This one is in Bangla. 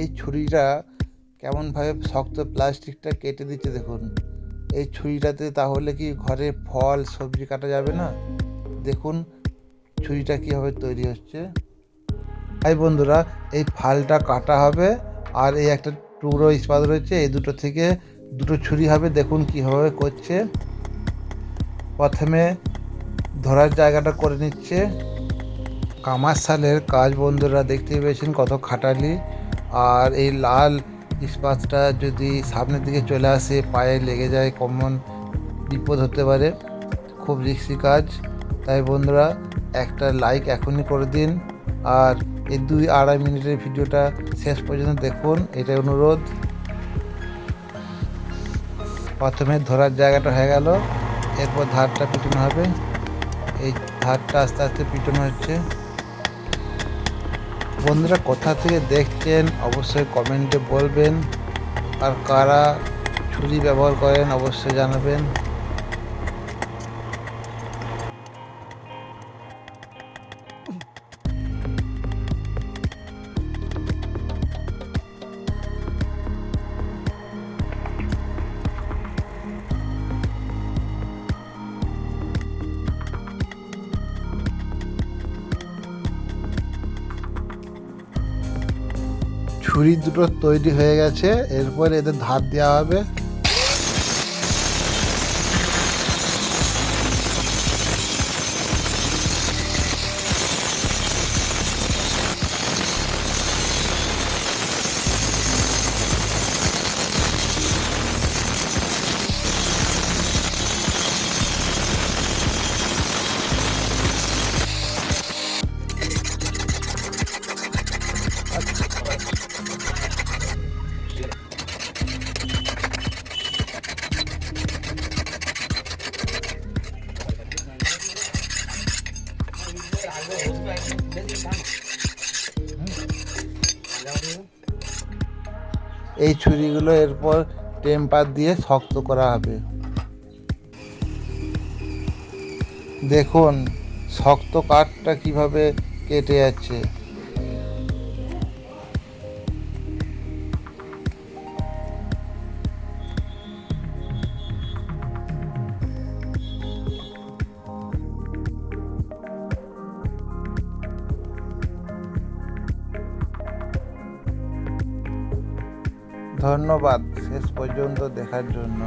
এই ছুরিটা কেমনভাবে শক্ত প্লাস্টিকটা কেটে দিচ্ছে দেখুন। এই ছুরিটাতে তাহলে কি ঘরে ফল, সবজি কাটা যাবে না? দেখুন, ছুরিটা কীভাবে তৈরি হচ্ছে। তাই বন্ধুরা, এই ফালটা কাটা হবে আর এই একটা টুকরো ইস্পাত রয়েছে, এই দুটো থেকে দুটো ছুরি হবে। দেখুন কীভাবে করছে। প্রথমে ধরার জায়গাটা করে নিচ্ছে। কামার সালের কাজ বন্ধুরা, দেখতে পেয়েছেন কত খাটালি। আর এই লাল ইস্পাতটা যদি সামনের দিকে চলে আসে, পায়ে লেগে যায়, কমন বিপদ হতে পারে। খুব রিক্সি কাজ। তাই বন্ধুরা, একটা লাইক এখনই করে দিন। আর এই দুই আড়াই মিনিটের ভিডিওটা শেষ পর্যন্ত দেখুন। এটাই অনুরোধ। প্রথমে ধরার জায়গাটা হয়ে গেল। এরপর ধারটা পিটানো হবে। এই ধারটা আস্তে আস্তে পিটানো হচ্ছে। বন্ধুরা কোথা থেকে দেখছেন অবশ্যই কমেন্টে বলবেন। আর কারা ছুরি ব্যবহার করেন অবশ্যই জানাবেন। ছুরি দুটো তৈরি হয়ে গেছে এরপর এদের ধার দেওয়া হবে। এই ছুরিগুলো এরপর টেম্পার দিয়ে শক্ত করা হবে। দেখুন শক্ত কাঠটা কীভাবে কেটে যাচ্ছে। ধন্যবাদ। শেষ পর্যন্ত দেখার জন্য।